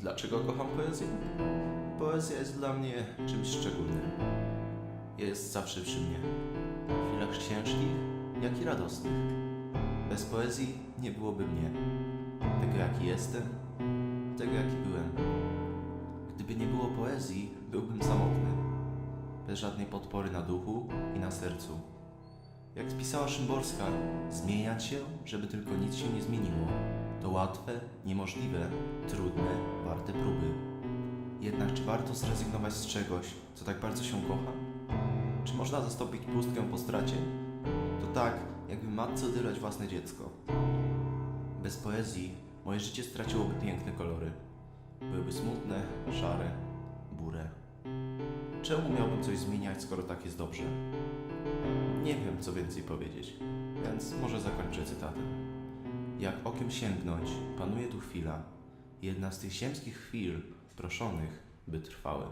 Dlaczego kocham poezję? Poezja jest dla mnie czymś szczególnym. Jest zawsze przy mnie. W chwilach ciężkich, jak i radosnych. Bez poezji nie byłoby mnie. Tego jaki jestem, tego jaki byłem. Gdyby nie było poezji, byłbym samotny. Bez żadnej podpory na duchu i na sercu. Jak pisała Szymborska, zmieniać się, żeby tylko nic się nie zmieniło. To łatwe, niemożliwe, trudne, próby. Jednak czy warto zrezygnować z czegoś, co tak bardzo się kocha? Czy można zastąpić pustkę po stracie? To tak, jakby matce odebrać własne dziecko. Bez poezji moje życie straciłoby piękne kolory. Byłyby smutne, szare, burę. Czemu miałbym coś zmieniać, skoro tak jest dobrze? Nie wiem, co więcej powiedzieć, więc może zakończę cytatem. Jak okiem sięgnąć, panuje tu chwila, jedna z tych ziemskich chwil proszonych, by trwały.